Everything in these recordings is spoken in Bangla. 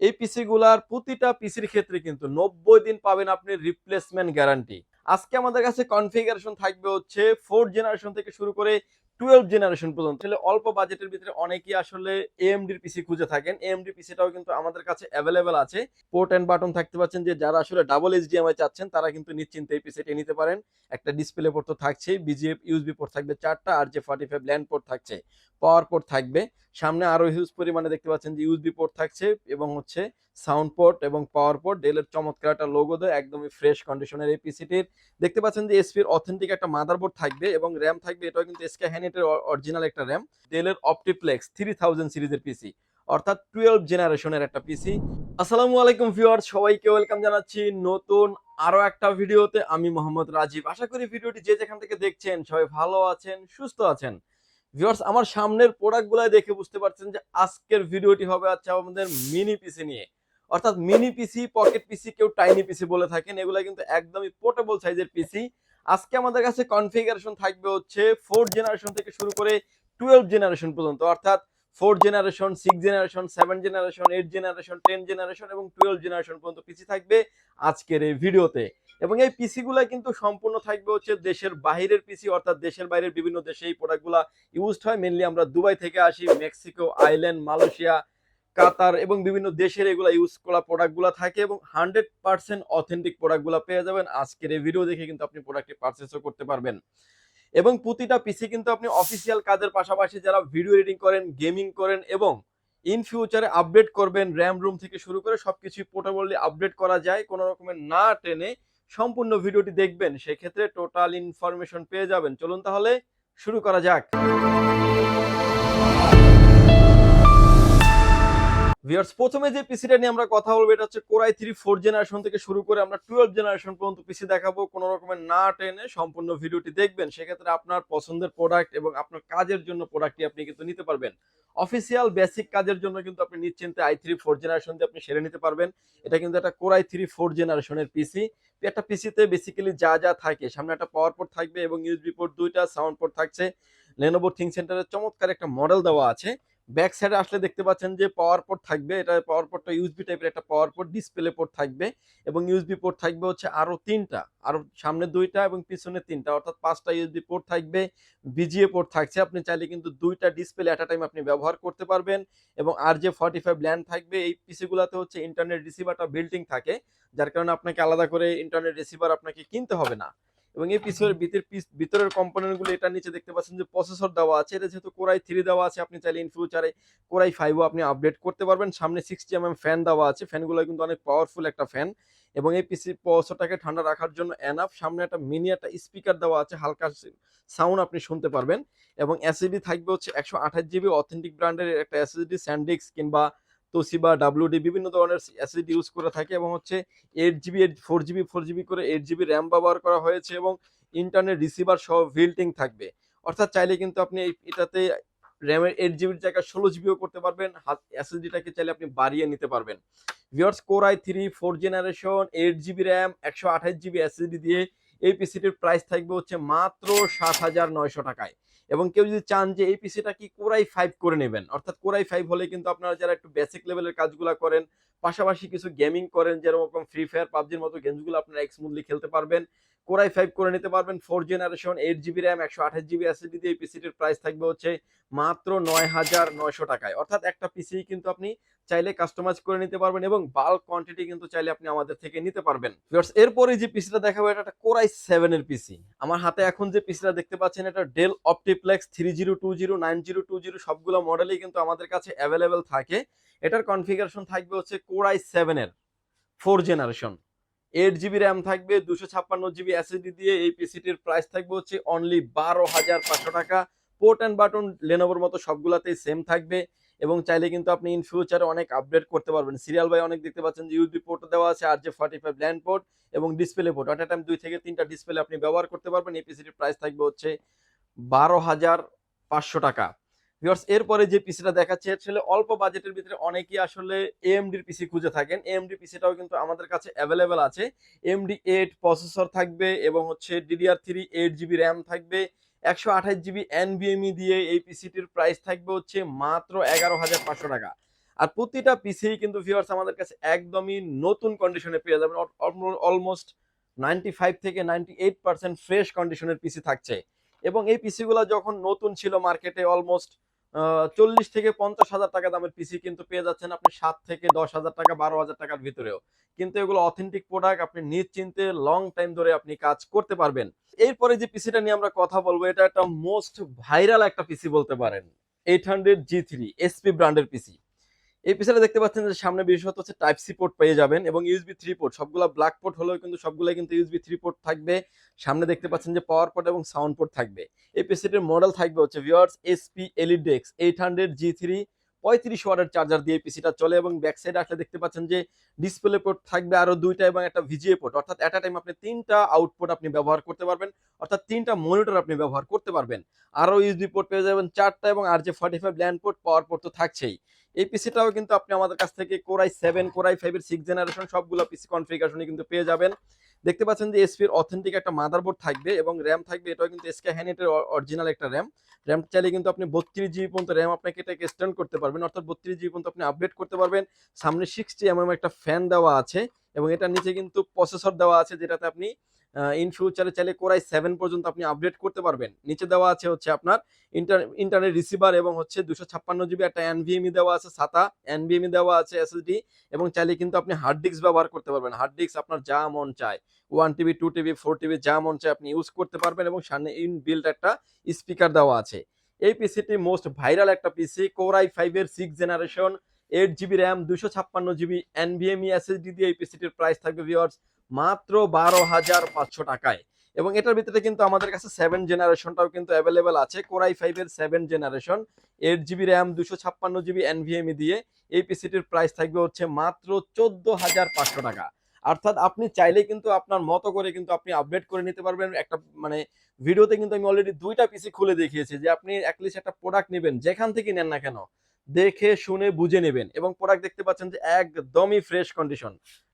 এই পিসি গুলার প্রতিটা পিসির ক্ষেত্রে কিন্তু নব্বই দিন পাবেন আপনি রিপ্লেসমেন্ট গ্যারান্টি আজকে আমাদের কাছে কনফিগারেশন থাকবে হচ্ছে ফোর্থ জেনারেশন থেকে শুরু করে টুয়েলভ জেনারেশন পর্যন্ত। আসলে অল্প বাজেটের ভিতরে অনেকেই আসলে এএমডির পিসি খুঁজে থাকেন। এএমডি পিসিটাও কিন্তু আমাদের কাছে অ্যাভেলেবেল আছে। পোর্ট অ্যান্ড বাটন থাকতে পাচ্ছেন যে যারা আসলে ডাবল এইচডিএমআই চাচ্ছেন, তারা কিন্তু নিশ্চিন্তে এই পিসিটি নিতে পারেন। একটা ডিসপ্লে পোর্ট তো থাকছেই বিজিএফ ইউএসবি পোর্ট থাকবে, চারটা আর যে ফর্টি ফাইভ ল্যান্ড পোর্ট থাকছে। পাওয়ার পোর্ট থাকবে। সামনে আরও হিউজ পরিমাণে দেখতে পাচ্ছেন যে ইউএসবি পোর্ট থাকছে এবং হচ্ছে সাউন্ড পোর্ট এবং পাওয়ার পোর্ট। ডেলের চমৎকার একটা লোগো দেয়, একদমই ফ্রেশ কন্ডিশনের এই পিসিটির দেখতে পাচ্ছেন যে এসপির অথেন্টিক একটা মাদারবোর্ড থাকবে এবং র্যাম থাকবে, এটাও কিন্তু এসকে হ্যানেটের অরিজিনাল একটা র্যাম ডেলের অপটিপ্লেক্স থ্রি থাউজেন্ড সিরিজের পিসি অর্থাৎ টুয়েলভ জেনারেশনের একটা পিসি আসসালামু আলাইকুম ভিউয়ার সবাইকে ওয়েলকাম জানাচ্ছি নতুন আরও একটা ভিডিওতে আমি মোহাম্মদ রাজীব। আশা করি ভিডিওটি যে যেখান থেকে দেখছেন সবাই ভালো আছেন, সুস্থ আছেন। ভিউয়ার্স আমার সামনের প্রোডাক্টগুলাই দেখে বুঝতে পারছেন যে আজকের ভিডিওটি হবে আচ্ছা আমাদের মিনি পিসি নিয়ে। অর্থাৎ মিনি পিসি পকেট পিসি কেউ টাইনি পিসি বলে থাকেন এগুলা কিন্তু একদমই পোর্টেবল সাইজের পিসি আজকে আমাদের কাছে কনফিগারেশন থাকবে হচ্ছে ফোর্থ জেনারেশন থেকে শুরু করে টুয়েলভ জেনারেশন পর্যন্ত। অর্থাৎ fourth generation, six generation, seven generation, eight generation, ten generation এবং টুয়েলভ জেনারেশন পর্যন্ত পিসি থাকবে আজকের এই ভিডিওতে। এবং এই পিসি গুলা কিন্তু সম্পূর্ণ থাকবে হচ্ছে দেশের বাইরের পিসি, অর্থাৎ দেশের বাইরের বিভিন্ন দেশে এই প্রোডাক্টগুলা ইউজড হয়। মেনলি আমরা দুবাই থেকে আসি, মেক্সিকো আইল্যান্ড মালয়েশিয়া, কাতার এবং বিভিন্ন দেশের এগুলা ইউজ করা প্রোডাক্টগুলো থাকে এবং হান্ড্রেড পার্সেন্ট অথেন্টিক প্রোডাক্টগুলো পেয়ে যাবেন। আজকের এই ভিডিও দেখে কিন্তু আপনি প্রোডাক্টটি পারচেসও করতে পারবেন। এবং প্রতিটা পিসি কিন্তু আপনি অফিসিয়াল কাজের পাশাপাশি যারা ভিডিও এডিটিং করেন গেমিং করেন এবং ইন ফিউচারে আপডেট করবেন র্যাম রুম থেকে শুরু করে সবকিছু পোর্টেবলি আপডেট করা যায়, কোনো রকমের না টেনে সম্পূর্ণ ভিডিওটি দেখবেন, সেক্ষেত্রে টোটাল ইনফরমেশন পেয়ে যাবেন। চলুন তাহলে শুরু করা যাক। ভিউয়ার্স প্রথমে যে পিসিটা নিয়ে আমরা কথা বলব, এটা হচ্ছে কোরাই থ্রি ফোর জেনারেশন থেকে শুরু করে আমরা টুয়েলভ জেনারেশন পর্যন্ত পিসি দেখাবো। কোনো রকমের না টেনে সম্পূর্ণ ভিডিওটি দেখবেন। সেক্ষেত্রে আপনার পছন্দের প্রোডাক্ট এবং আপনার কাজের জন্য প্রোডাক্টটি আপনি কিন্তু নিতে পারবেন। অফিসিয়াল বেসিক কাজের জন্য কিন্তু আপনি নিশ্চিন্তে আই থ্রি ফোর জেনারেশন দিয়ে আপনি সেরে নিতে পারবেন। এটা কিন্তু একটা কোরাই থ্রি ফোর জেনারেশনের পিসি একটা পিসিতে বেসিক্যালি যা যা থাকে, সামনে একটা পাওয়ার পোর্ট থাকবে এবং ইউএসবি পোর্ট দুইটা সাউন্ড পোর্ট থাকছে। লেনোভো থিং সেন্টারের চমৎকার একটা মডেল দেওয়া আছে। ব্যাক সাইডে আসলে দেখতে পাচ্ছেন যে পাওয়ার পোর্ট থাকবে। এটা পাওয়ার পোর্টটা ইউএসবি টাইপের একটা পাওয়ার পোর্ট ডিসপ্লে পোর্ট থাকবে এবং ইউএসবি পোর্ট থাকবে হচ্ছে আরও তিনটা, আরও সামনে দুইটা এবং পিছনে তিনটা। অর্থাৎ পাঁচটা ইউএসবি পোর্ট থাকবে বিজিএ পোর্ট থাকছে। আপনি চাইলে কিন্তু দুইটা ডিসপ্লে এট টাইম আপনি ব্যবহার করতে পারবেন এবং আর যে ফর্টি ফাইভ ল্যান্ড থাকবে। এই পিসিগুলোতে হচ্ছে ইন্টারনেট রিসিভারটা বিল্ডিং থাকে, যার কারণে আপনাকে আলাদা করে ইন্টারনেট রিসিভার আপনাকে কিনতে হবে না। এবং এই পিসের ভিতর ভিতরের কম্পোনেন্টগুলো এটা নিচে দেখতে পাচ্ছেন যে প্রসেসর দেওয়া আছে। এটা যেহেতু কোরাই থ্রি দেওয়া আছে আপনি চাইলে ইন ফিউচারে কোরাই ফাইভও আপনি আপডেট করতে পারবেন। সামনে সিক্সটি এম ফ্যান দেওয়া আছে। ফ্যানগুলো কিন্তু অনেক পাওয়ারফুল একটা ফ্যান এবং এই পিসি প্রসেসরটাকে ঠান্ডা রাখার জন্য এনাফ সামনে একটা মিনি একটা স্পিকার দেওয়া আছে। হালকা সাউন্ড আপনি শুনতে পারবেন। এবং এসএসডি থাকবে হচ্ছে একশো আঠাশ জিবি অথেন্টিক ব্র্যান্ডের একটা এসএসডি স্যান্ডিক্স কিংবা তোসিবা ডাব্লিউডি বিভিন্ন ধরনের এসএসডি ইউজ করে থাকে এবং হচ্ছে eight GB four GB four GB করে এইট জিবি র্যাম ব্যবহার করা হয়েছে এবং ইন্টারনেট রিসিভার সহ বিল্টিং থাকবে। অর্থাৎ চাইলে কিন্তু আপনি এটাতে র্যামের এইট জিবির জায়গায় ষোলো জিবিও করতে পারবেন এসএসডিটাকে চাইলে আপনি বাড়িয়ে নিতে পারবেন। Viewers core i three four generation eight GB RAM একশো আঠাশ জিবি এসএসডি দিয়ে এই পিসিটির প্রাইস থাকবে হচ্ছে মাত্র সাত হাজার নয়শো টাকায়। এবং কেউ যদি চান যে এই পিসিটা কি কোরাই ফাইভ করে নেবেন, অর্থাৎ কোরাই ফাইভ হলে কিন্তু আপনারা যারা একটু বেসিক লেভেলের কাজগুলো করেন, পাশাপাশি কিছু গেমিং করেন, যেরকম ফ্রি ফায়ার পাবজির মতো গেমসগুলো আপনারা স্মুথলি খেলতে পারবেন। কোরাই ফাইভ করে নিতে পারবেন four generation eight GB RAM একশো আঠাশ জিবি এসএসডি দিয়ে এই পিসিটির প্রাইস থাকবে হচ্ছে মাত্র নয় হাজার নয়শো টাকায়। অর্থাৎ একটা পিসি কিন্তু আপনি চাইলে কাস্টমাইজ করে নিতে পারবেন এবং বাল্ক কোয়ান্টিটি কিন্তু চাইলে আপনি আমাদের থেকে নিতে পারবেন। এরপরে যে পিসিটা দেখাবো, এটা একটা কোরাই সেভেনের পিসি আমার হাতে এখন যে পিসিটা দেখতে পাচ্ছেন, এটা Dell OptiPlex three zero two zero nine zero two zero সবগুলো মডেলই কিন্তু আমাদের কাছে অ্যাভেলেবেল থাকে। এটার কনফিগারেশন থাকবে হচ্ছে কোরাই সেভেনের four generation eight GB RAM থাকবে, দুশো ছাপ্পান্ন জিবি এসএসডি দিয়ে এই পিসিটির প্রাইস থাকবে হচ্ছে অনলি বারো হাজার পাঁচশো টাকা। পোর্ট অ্যান্ড বাটন লেনোভোর মতো সবগুলাতেই সেম থাকবে এবং চাইলে কিন্তু আপনি ইন ফিউচারে অনেক আপডেট করতে পারবেন। সিরিয়াল বাই অনেক দেখতে পাচ্ছেন যে ইউবি পোর্ট দেওয়া আছে, আর যে ফর্টি ফাইভ ল্যান্ড পোর্ট এবং ডিসপ্লে পোর্ট অ্যাট টাইম দুই থেকে তিনটা ডিসপ্লে আপনি ব্যবহার করতে পারবেন, এই পিসিটির প্রাইস থাকবে হচ্ছে বারো হাজার পাঁচশো টাকা। ভিউয়ার্স এরপরে যে পিসিটা দেখাচ্ছে আসলে অল্প বাজেটের ভিতরে অনেকেই আসলে এএমডির পিসি খুঁজে থাকেন। এএমডি পিসিটাও কিন্তু আমাদের কাছে অ্যাভেলেবেল আছে। এমডি এইট প্রসেসর থাকবে এবং হচ্ছে DDR three eight GB RAM থাকবে। একশো আঠাশ জিবি এনবিএমই দিয়ে এই পিসিটির প্রাইস থাকবে হচ্ছে মাত্র এগারো হাজার পাঁচশো টাকা। আর প্রতিটা পিসি কিন্তু ভিউয়ার্স আমাদের কাছে একদমই নতুন কন্ডিশনে পেয়ে যাবেন। অলমোস্ট নাইনটি ফাইভ থেকে নাইনটি এইট পার্সেন্ট ফ্রেশ কন্ডিশনের পিসি থাকছে। এবং এই পিসিগুলো যখন নতুন ছিল মার্কেটে অলমোস্ট চল্লিশ থেকে পঞ্চাশ হাজার টাকা দামের পিসি কিন্তু পেয়ে যাচ্ছেন আপনি সাত থেকে দশ হাজার টাকা, বারো হাজার টাকার ভিতরেও। কিন্তু এগুলো অথেন্টিক প্রোডাক্ট আপনি নিশ্চিন্তে লং টাইম ধরে আপনি কাজ করতে পারবেন। এরপরে যে পিসিটা নিয়ে আমরা কথা বলব, এটা একটা মোস্ট ভাইরাল একটা পিসি বলতে পারেন। Eight hundred G three SP ব্র্যান্ডের পিসি এই পিসিটা দেখতে পাচ্ছেন যে সামনে বিশেষত হচ্ছে টাইপ সি পোর্ট পেয়ে যাবেন এবং ইউএসবি থ্রি পোর্ট সবগুলা ব্ল্যাক পোর্ট হলেও কিন্তু সবগুলাই কিন্তু ইউএসবি থ্রি পোর্ট থাকবে। সামনে দেখতে পাচ্ছেন যে পাওয়ার পোর্ট এবং সাউন্ড পোর্ট থাকবে। এই পিসিটির মডেল থাকবে হচ্ছে viewers SP EliteDesk eight hundred G three পঁয়ত্রিশ ওয়াটের চার্জার দিয়ে পিসিটা চলে এবং ব্যাক সাইডে আসলে দেখতে পাচ্ছেন যে ডিসপ্লে পোর্ট থাকবে আরও দুইটা এবং একটা ভিজিএ পোর্ট অর্থাৎ এট টাইম আপনি তিনটা আউটপুট আপনি ব্যবহার করতে পারবেন, অর্থাৎ তিনটা মনিটর আপনি ব্যবহার করতে পারবেন। আরও ইউএসবি পোর্ট পেয়ে যাবেন চারটা এবং আর যে forty five land port power port তো থাকছেই। এই পিসিটাও কিন্তু আপনি আমাদের কাছ থেকে core i seven core i ফাইভের সিক্স জেনারেশন সবগুলো পিসি কনফিগারেশনই কিন্তু পেয়ে যাবেন। দেখতে পাচ্ছেন যে এসপির অথেন্টিক একটা মাদারবোর্ড থাকবে এবং র্যাম থাকবে, এটাও কিন্তু এসকে হ্যানেটের অরিজিনাল একটা র্যাম র্যাম চাইলে কিন্তু আপনি বত্রিশ জিবি পর্যন্ত র্যাম আপনাকে এটাকে এক্সটেন্ড করতে পারবেন, অর্থাৎ বত্রিশ জিবি পর্যন্ত আপনি আপডেট করতে পারবেন। সামনে সিক্সটি এমএম একটা ফ্যান দেওয়া আছে এবং এটার নিচে কিন্তু প্রসেসর দেওয়া আছে যেটাতে আপনি ইন ফিউচারে চাইলে কোরাই সেভেন পর্যন্ত আপনি আপডেট করতে পারবেন। নিচে দেওয়া আছে হচ্ছে আপনার ইন্টার ইন্টারনেট রিসিভার এবং হচ্ছে দুশো ছাপ্পান্ন জিবি একটা এনভিএমই দেওয়া আছে সাতা এনভিএমই দেওয়া আছে এসএসডি এবং চাইলে কিন্তু আপনি হার্ড ডিস্ক ব্যবহার করতে পারবেন। হার্ড ডিস্ক আপনার যা মন চায়। One TB two TB four TB যা মন চায় আপনি ইউজ করতে পারবেন এবং সামনে ইন বিল্ড একটা স্পিকার দেওয়া আছে। এই পিসিটি মোস্ট ভাইরাল একটা পিসি কোরাই ফাইভের six generation eight GB RAM দুশো ছাপ্পান্ন জিবি এনভিএমই এসএসডি দিয়ে এই পিসিটির প্রাইস থাকবে ভিওয়ার্স মাত্র বারো হাজার পাঁচশো টাকায়। এবং এটার ভিতরে কিন্তু আমাদের কাছে সেভেন জেনারেশনটাও কিন্তু অ্যাভেলেবেল আছে। কোরাই ফাইভের seven generation eight GB RAM দুশো ছাপ্পান্ন জিবি এনভিএমই দিয়ে এই পিসিটির প্রাইস থাকবে হচ্ছে মাত্র চোদ্দ হাজার পাঁচশো টাকা। অর্থাৎ আপনি চাইলে কিন্তু আপনার মতো করে কিন্তু আপনি আপডেট করে নিতে পারবেন। একটা মানে ভিডিওতে কিন্তু আমি অলরেডি দুইটা পিসি খুলে দেখিয়েছি যে আপনি অ্যাটলিস্ট একটা প্রোডাক্ট নেবেন, যেখান থেকে নেন না কেন। দেখে, শুনে, বুঝে নেবেন এবং প্রোডাক্ট দেখতে পাচ্ছেন যে একদমই fresh condition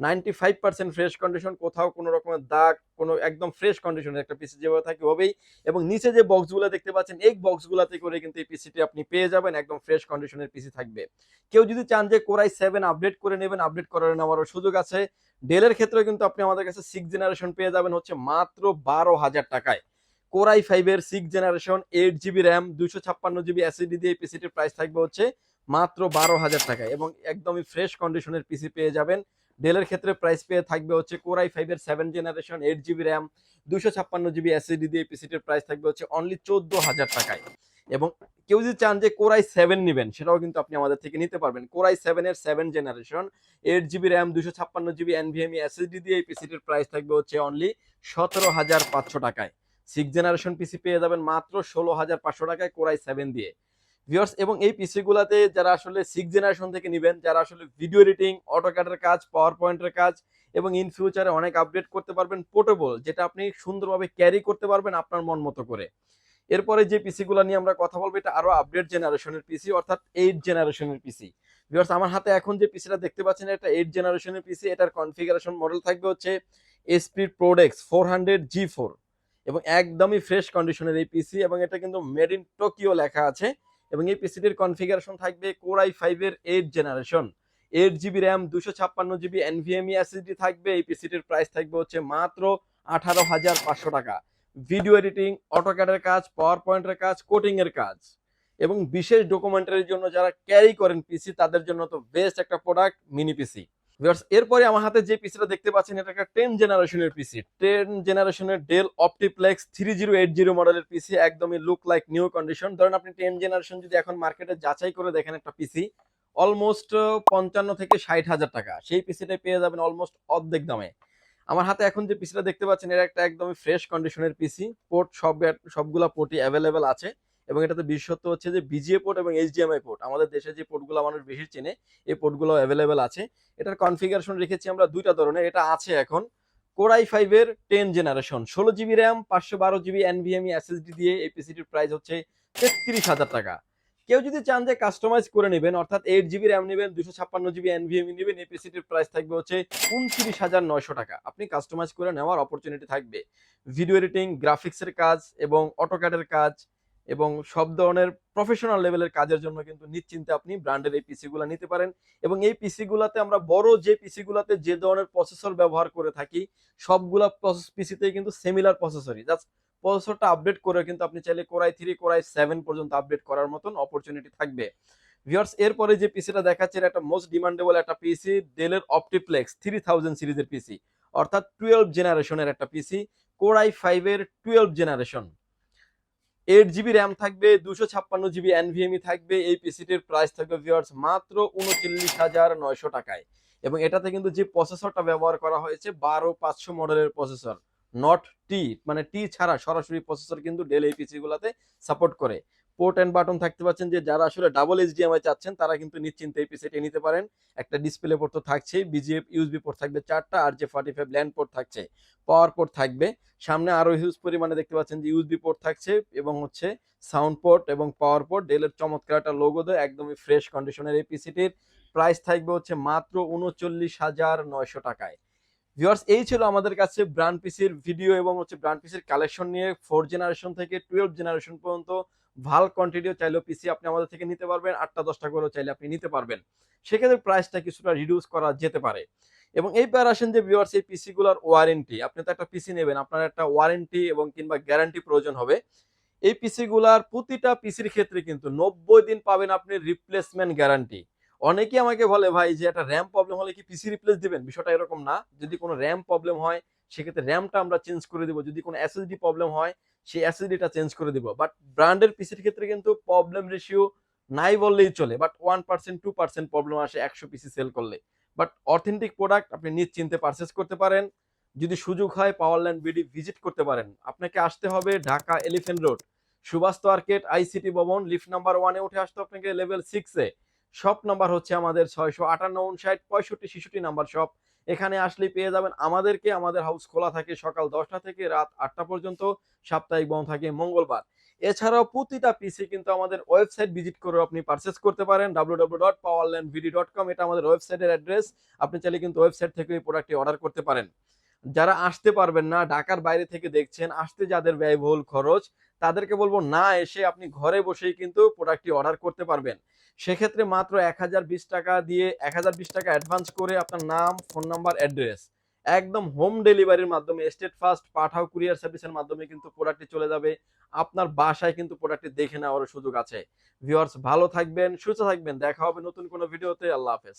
ninety five percent fresh condition কোথাও কোনো রকমের দাগ, কোনো একদম ফ্রেশ কন্ডিশনের একটা পিসি যেভাবে থাকে হবেই। এবং নিচে যে বক্সগুলো দেখতে পাচ্ছেন, এই বক্সগুলোতে করে কিন্তু এই পিসিটি আপনি পেয়ে যাবেন, একদম ফ্রেশ কন্ডিশনের পিসি থাকবে। কেউ যদি চান যে কোরাই সেভেন আপডেট করে নেবেন আপডেট করে নেওয়ারও সুযোগ আছে। ডেলের ক্ষেত্রে কিন্তু আপনি আমাদের কাছে সিক্স জেনারেশন পেয়ে যাবেন হচ্ছে মাত্র বারো হাজার টাকায়। কোরাই ফাইভের six generation eight GB RAM দুশো ছাপ্পান্ন জিবি এসিডি দিয়ে পিসিটির প্রাইস থাকবে হচ্ছে মাত্র বারো হাজার টাকায়। এবং একদমই ফ্রেশ কন্ডিশনের পিসি পেয়ে যাবেন। ডেলের ক্ষেত্রে প্রাইস পেয়ে থাকবে হচ্ছে কোরাই ফাইভের seven generation eight GB RAM দুশো ছাপ্পান্ন জিবি এসিডি দিয়ে পিসিটির প্রাইস থাকবে হচ্ছে অনলি চোদ্দ হাজার টাকায়। এবং কেউ যদি চান যে কোরাই সেভেন নেবেন, সেটাও কিন্তু আপনি আমাদের থেকে নিতে পারবেন। কোরাই সেভেনের seven generation eight GB RAM দুশো ছাপ্পান্ন জিবি এনভিএমই এসএসডি দিয়ে এই পিসিটির প্রাইস থাকবে হচ্ছে অনলি সতেরো হাজার পাঁচশো টাকায়। সিক্স জেনারেশন পিসি পেয়ে যাবেন মাত্র ষোলো হাজার পাঁচশো টাকায় কোরাই সেভেন দিয়ে। ভিউয়ার্স এবং এই পিসি গুলাতে যারা আসলে সিক্স জেনারেশন থেকে নেবেন, যারা আসলে ভিডিও এডিটিং অটোক্যাটের কাজ পাওয়ার পয়েন্টের কাজ, এবং ইন ফিউচারে অনেক আপডেট করতে পারবেন পোর্টেবল যেটা আপনি সুন্দরভাবে ক্যারি করতে পারবেন আপনার মন মতো করে। এরপরে যে পিসিগুলো নিয়ে আমরা কথা বলব, এটা আরও আপডেট জেনারেশনের পিসি অর্থাৎ এইট জেনারেশনের পিসি ভিউয়ার্স আমার হাতে এখন যে পিসিটা দেখতে পাচ্ছেন, এটা এইট জেনারেশনের পিসি এটার কনফিগারেশন মডেল থাকবে হচ্ছে SP ProDesk four hundred G four এবং একদমই ফ্রেশ কন্ডিশনের এই পিসি এবং এটা কিন্তু মেড ইন টোকিও লেখা আছে। এবং এই পিসিটির কনফিগারেশন থাকবে কোরাই ফাইভের eight generation eight GB RAM দুশো ছাপ্পান্ন জিবি এনভিএমই এসএসডি থাকবে। এই পিসিটির প্রাইস থাকবে হচ্ছে মাত্র আঠারো হাজার পাঁচশো টাকা। ভিডিও এডিটিং অটোক্যাডের কাজ পাওয়ার পয়েন্টের কাজ কোটিংয়ের কাজ। এবং বিশেষ ডকুমেন্টারির জন্য যারা ক্যারি করেন পিসি তাদের জন্য তো বেস্ট একটা প্রোডাক্ট মিনি পিসি এরপরে আমার হাতে যে পিসিটা দেখতে পাচ্ছেন, এটা একটা টেন জেনারেশনের পিসি টেন জেনারেশনের Dell OptiPlex three zero eight zero মডেলের পিসি একদমই লুক লাইক নিউ কন্ডিশন ধরেন আপনি টেন জেনারেশন যদি এখন মার্কেটে যাচাই করে দেখেন একটা পিসি অলমোস্ট পঞ্চান্ন থেকে ষাট হাজার টাকা। সেই পিসিটা পেয়ে যাবেন অলমোস্ট অর্ধেক দামে। আমার হাতে এখন যে পিসিটা দেখতে পাচ্ছেন, এটা একটা একদমই ফ্রেশ কন্ডিশনের পিসি পোর্ট সব, সবগুলা পোর্টই অ্যাভেলেবেল আছে। এবং এটাতে বিশেষত্ব হচ্ছে যে বিজিএ পোর্ট এবং এইচডিএমআই পোর্ট আমাদের দেশে যে পোর্টগুলো মানুষ বেশি চেনে, এই পোর্টগুলো অ্যাভেলেবেল আছে। এটার কনফিগারেশন রেখেছি আমরা দুইটা ধরনের, এটা আছে এখন কোরাই ফাইভের টেন জেনারেশন ষোলো জিবি র্যাম পাঁচশো বারো জিবি এনভিএমই এসএসডি দিয়ে এই পিসিটির প্রাইস হচ্ছে তেত্রিশ হাজার টাকা। কেউ যদি চান যে কাস্টমাইজ করে নেবেন, অর্থাৎ এইট জিবি র্যাম নেবেন দুশো ছাপ্পান্ন জিবি এনভিএমই নেবেন, এই পিসিটির প্রাইস থাকবে হচ্ছে উনত্রিশ হাজার নয়শো টাকা। আপনি কাস্টমাইজ করে নেওয়ার অপরচুনিটি থাকবে। ভিডিও এডিটিং গ্রাফিক্সের কাজ এবং অটোক্যাডের কাজ এবং সব ধরনের প্রফেশনাল লেভেলের কাজের জন্য কিন্তু নিশ্চিন্তে আপনি ব্র্যান্ডের এই পিসি গুলা নিতে পারেন। এবং এই পিসি গুলাতে আমরা বড় যে পিসি গুলাতে যে ধরনের প্রসেসর ব্যবহার করে থাকি, সবগুলা পিসিতেই কিন্তু সিমিলার প্রসেসরই জাস্ট প্রসেসরটা আপডেট করে কিন্তু আপনি চাইলে core i three core i seven পর্যন্ত আপডেট করার মতন অপরচুনিটি থাকবে। ভিউয়ার্স এরপরে যে পিসিটা দেখাচ্ছে একটা মোস্ট ডিমান্ডেবল একটা পিসি ডেলের অপটিপ্লেক্স থ্রি থাউজেন্ড সিরিজের পিসি অর্থাৎ টুয়েলভ জেনারেশনের একটা পিসি কোরাই ফাইভের twelve generation eight GB RAM থাকবে, দুশো ছাপ্পান্ন জিবি এনভিএমই থাকবে, এই পিসিটির প্রাইস থাকবে ভিওয়ার্স মাত্র উনচল্লিশ হাজার নয়শো টাকায়। এবং এটাতে কিন্তু যে প্রসেসরটা ব্যবহার করা হয়েছে, বারো পাঁচশো মডেলের প্রসেসর নট টি মানে টি ছাড়া সরাসরি প্রসেসর কিন্তু ডেল এই পিসিগুলোতে সাপোর্ট করে। পোর্ট অ্যান্ড বাটন থাকতে পাচ্ছেন যে যারা আসলে ডাবল এইচডিএমআই চাচ্ছেন, তারা কিন্তু নিশ্চিন্তে এই পিসিটি নিতে পারেন। একটা ডিসপ্লে পোর্ট তো থাকছেই বিজিএফ ইউএসবি পোর্ট থাকবে চারটা, আর যে ফর্টি ফাইভ ল্যান্ড পোর্ট থাকছে পাওয়ার পোর্ট থাকবে। সামনে আরও হিউজ পরিমাণে দেখতে পাচ্ছেন যে ইউএসবি পোর্ট থাকছে এবং হচ্ছে সাউন্ড পোর্ট এবং পাওয়ার পোর্ট ডেলের চমৎকার একটা লোগো দেয়, একদমই ফ্রেশ কন্ডিশনের এই পিসিটির প্রাইস থাকবে হচ্ছে মাত্র উনচল্লিশ হাজার নয়শো টাকায়। ভিউয়ার্স এই ছিল আমাদের কাছে ব্র্যান্ড পিসির ভিডিও এবং হচ্ছে ব্র্যান্ড পিসির কালেকশন নিয়ে ফোর জেনারেশন থেকে টুয়েলভ জেনারেশন পর্যন্ত ভালো কোয়ান্টিটিও চাইলেও পিসি আপনি আমাদের থেকে নিতে পারবেন, আটটা, দশটা করেও চাইলে আপনি নিতে পারবেন। সেক্ষেত্রে প্রাইসটা কিছুটা রিডিউস করা যেতে পারে। এবং এই আসেন যে ভিউয়ার্স এই পিসিগুলোর ওয়ারেন্টি আপনি তো একটা পিসি নেবেন, আপনার একটা ওয়ারেন্টি এবং কিংবা গ্যারান্টি প্রয়োজন হবে। এই পিসি গুলার প্রতিটা পিসির ক্ষেত্রে কিন্তু নব্বই দিন পাবেন আপনি রিপ্লেসমেন্ট গ্যারান্টি অনেকেই আমাকে বলে, ভাই, যে একটা র্যাম প্রবলেম হলে কি পিসি রিপ্লেস দিবেন? বিষয়টা এরকম না। যদি কোনো র্যাম প্রবলেম হয় সেক্ষেত্রে র্যামটা আমরা চেঞ্জ করে দেবো। যদি কোনো এসএসডি প্রবলেম হয়, সেই এসএসডিটা চেঞ্জ করে দেবো। বাট ব্র্যান্ডের পিসির ক্ষেত্রে কিন্তু প্রবলেম রেশিও নাই বললেই চলে। But one percent two percent problem আসে একশো পিসি সেল করলে। বাট অথেন্টিক প্রোডাক্ট আপনি নিশ্চিন্তে পারচেস করতে পারেন। যদি সুযোগ হয় পাওয়ারল্যান্ড বিডি ভিজিট করতে পারেন। আপনাকে আসতে হবে Dhaka elephant road Subhash market ICT Bhaban lift number ওয়ানে উঠে আসতে আপনাকে লেভেল সিক্সে শপ নাম্বার হচ্ছে আমাদের ছয়শো আটান্ন উনষাট, পঁয়ষট্টি, ছেষট্টি নাম্বার শপ এখানে আসলেই পেয়ে যাবেন আমাদেরকে, আমাদের হাউস খোলা থাকে সকাল দশটা থেকে রাত আটটা পর্যন্ত, সাপ্তাহিক বন্ধ থাকে মঙ্গলবার। এছাড়াও প্রতিটা পিসি কিন্তু আমাদের ওয়েবসাইট ভিজিট করে আপনি পারচেস করতে পারেন W W dot Powerland BD dot com এটা আমাদের ওয়েবসাইটের অ্যাড্রেস আপনি চাইলে কিন্তু ওয়েবসাইট থেকে এই প্রোডাক্টটি অর্ডার করতে পারেন। যারা আসতে পারবেন না, ঢাকার বাইরে থেকে দেখছেন, আসতে যাদের ব্যয়বহুল খরচ, তাদেরকে বলব না এসে আপনি ঘরে বসেই কিন্তু প্রোডাক্টটি অর্ডার করতে পারবেন। সেক্ষেত্রে মাত্র এক হাজার বিশ টাকা দিয়ে, এক হাজার বিশ টাকা অ্যাডভান্স করে আপনার নাম ফোন নাম্বার অ্যাড্রেস একদম হোম ডেলিভারির মাধ্যমে স্টেট ফার্স্ট পাঠাও কুরিয়ার সার্ভিসের মাধ্যমে কিন্তু প্রোডাক্টটি চলে যাবে। আপনার বাসায় কিন্তু প্রোডাক্টটি দেখে নেওয়ার সুযোগ আছে। ভিউয়ার্স ভালো থাকবেন, সুস্থ থাকবেন। দেখা হবে নতুন কোনো ভিডিওতে আল্লাহ হাফেজ।